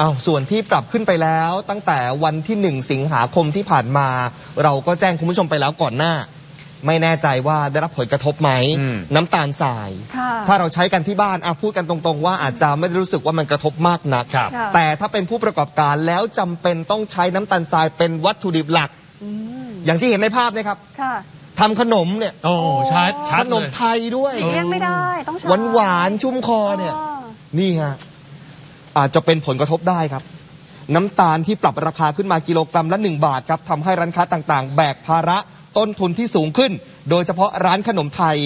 อ้าวส่วนที่ปรับขึ้นไปแล้วตั้งแต่วันที่ 1 สิงหาคมที่ผ่านมา เราก็แจ้งคุณผู้ชมไปแล้วก่อนหน้า ไม่แน่ใจว่าได้รับผลกระทบไหมอืมน้ำตาลทรายค่ะถ้าเราใช้กันที่บ้านอะพูดกันตรงๆ ว่าอาจจะไม่ได้รู้สึกว่ามันกระทบมากนักครับค่ะแต่ถ้าเป็นผู้ประกอบการแล้วจำเป็นต้องใช้น้ำตาลทรายเป็นวัตถุดิบหลักอืมอย่างที่เห็นในภาพนะครับค่ะทำขนมเนี่ยโอ้ชัดขชัดนเลมยไทยด้วยหลีกเลี่ยงไม่ได้ต้องใช้หวานหวานๆชุ่มคอเนี่ยอ๋อนี่ฮะ อาจจะเป็นผลกระทบได้ครับ น้ำตาลที่ปรับราคาขึ้นมากิโลกรัมละ 1 บาทครับทำให้ร้านค้าต่างๆ แบกภาระต้นทุนที่สูงขึ้น โดยเฉพาะร้านขนมไทย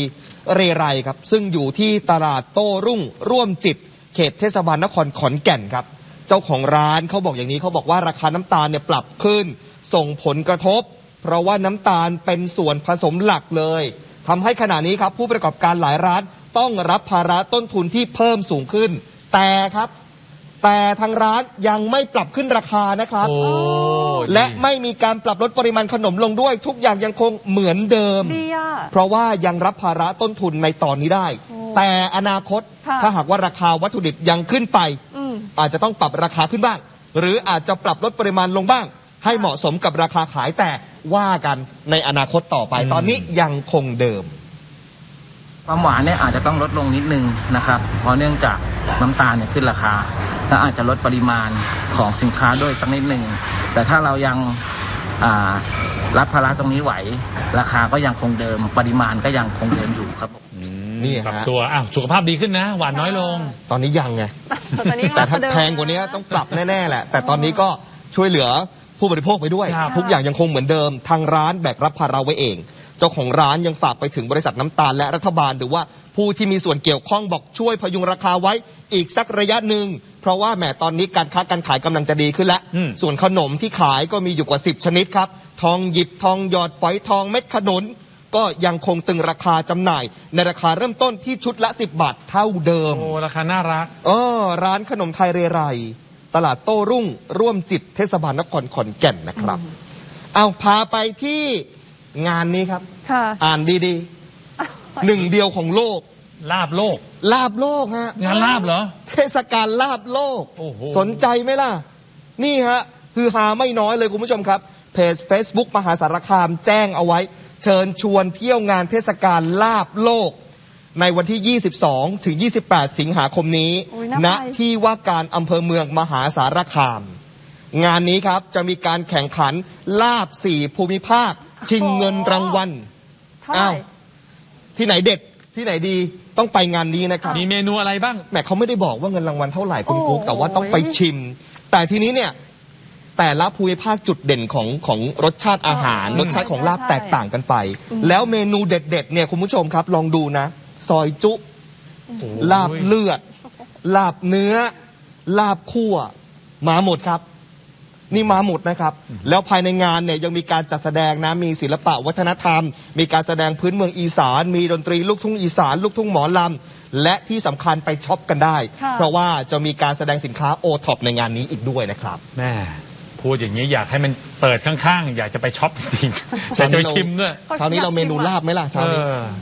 เรไรครับ ซึ่งอยู่ที่ตลาดโต้รุ่ง ร่วมจิต เขตเทศบาลนครขอนแก่นครับ เจ้าของร้านเขาบอกอย่างนี้เขาบอกว่าราคาน้ำตาลเนี่ยปรับขึ้น ส่งผลกระทบ เพราะว่าน้ำตาลเป็นส่วนผสมหลักเลยทำให้ขณะนี้ครับผู้ประกอบการหลายร้านต้องรับภาระต้นทุนที่เพิ่มสูงขึ้น แต่ครับ แต่ทางร้านยังไม่ปรับขึ้นราคานะครับ โอ้และดีไม่มีการปรับลดปริมาณขนมลงด้วย ทุกอย่างยังคงเหมือนเดิม ดีอะ เพราะว่ายังรับภาระต้นทุนในตอนนี้ได้โอ้แต่อนาคตค่ะ ถ้าหากว่าราคาวัตถุดิบยังขึ้นไป อืม อาจจะต้องปรับราคาขึ้นบ้าง หรืออาจจะปรับลดปริมาณลงบ้าง ให้เหมาะสมกับราคาขายแต่ว่ากันในอนาคตต่อไปอืมตอนนี้ยังคงเดิม ความหวานเนี่ยอาจจะต้องลดลงนิดนึงนะครับ เพราะเนื่องจากน้ำตาลเนี่ยขึ้นราคา และอาจจะลดปริมาณของสินค้าด้วยสักนิดหนึ่ง แต่ถ้าเรายังอ่ารับภาระตรงนี้ไหว ราคาก็ยังคงเดิม ปริมาณก็ยังคงเดิมอยู่ครับผมอืมนี่ฮะปรับตัวอ้าวสุขภาพดีขึ้นนะ หวานน้อยลง ตอนนี้ยังไง ตอนนี้แต่ถ้าเดิมแพงกว่านี้ต้องปรับแน่ๆแหละ แต่ตอนนี้ก็ช่วยเหลือผู้บริโภคไปด้วย ครับ ทุกอย่างยังคงเหมือนเดิม ทางร้านแบกรับภาระไว้เอง เจ้าของร้านยังฝากไปถึงบริษัทน้ำตาลและรัฐบาลหรือว่าผู้ที่มีส่วนเกี่ยวข้องบอกช่วยพยุงราคาไว้อีกสักระยะหนึ่ง เพราะว่าแหมตอนนี้การค้าการขายกำลังจะดีขึ้นแล้ว อืม ส่วนขนมที่ขายก็มีอยู่กว่า 10 ชนิดครับ ทองหยิบทองหยอดฝอยทองเม็ดขนุน ก็ยังคงตึงราคาจำหน่าย ในราคาเริ่มต้นที่ชุดละ 10 บาทเท่าเดิม โอ้ราคาน่ารัก เออร้านขนมไทยเรไร ตลาดโต้รุ่ง ร่วมจิตเทศบาลนครขอนแก่นนะครับ เอาพาไปที่งานนี้ครับ ค่ะ อ่านดีๆ หนึ่งเดียวของโลก ลาบโลก ลาบโลกฮะงานลาบเหรอ เทศกาลลาบโลก โอ้โห สนใจไหมล่ะ นี่ฮะคือหาไม่น้อยเลยคุณผู้ชมครับ เพจ Facebook มหาสารคามแจ้งเอาไว้ เชิญชวนเที่ยวงานเทศกาลลาบโลก ในวันที่ 22 ถึง 28 สิงหาคมนี้ โอ้ยน่าณไป ที่ว่าการอำเภอเมืองมหาสารคาม งานนี้ครับจะมีการแข่งขันลาบสี่ภูมิภาค ชิงเงินรางวัล เท่าไหร่อ้าวที่ไหนเด็ดที่ไหนดี ต้องไปงานนี้นะครับมีเมนูอะไรบ้าง แหมเขาไม่ได้บอกว่าเงินรางวัลเท่าไหร่คุณโอ้กุ๊กแต่ว่าต้องไปชิม แต่ทีนี้เนี่ยแต่ละภูมิภาคจุดเด่นของของรสชาติอาหารอ๋อรสชาติของลาบใช่แตกต่างกันไป แล้วเมนูเด็ดๆเนี่ยคุณผู้ชมครับ ลองดูนะ ซอยจุ ลาบเลือด ลาบเนื้อ ลาบคั่วมาหมดครับ นี่มาหมดนะครับ แล้วภายในงานเนี่ยยังมีการจัดแสดงนะมีศิลปะวัฒนธรรม มีการแสดงพื้นเมืองอีสาน มีดนตรีลูกทุ่งอีสาน ลูกทุ่งหมอลำและที่สำคัญไปช็อปกันได้ค่ะเพราะว่าจะมีการแสดงสินค้าโอท็อปในงานนี้อีกด้วยนะครับแม่พูดอย่างนี้อยากให้มันเปิดข้างๆ อยากจะไปช็อปจริงๆอยากจะไปชิมด้วยเช้านี้เราเมนูลาบไหมล่ะเช้านี้เออ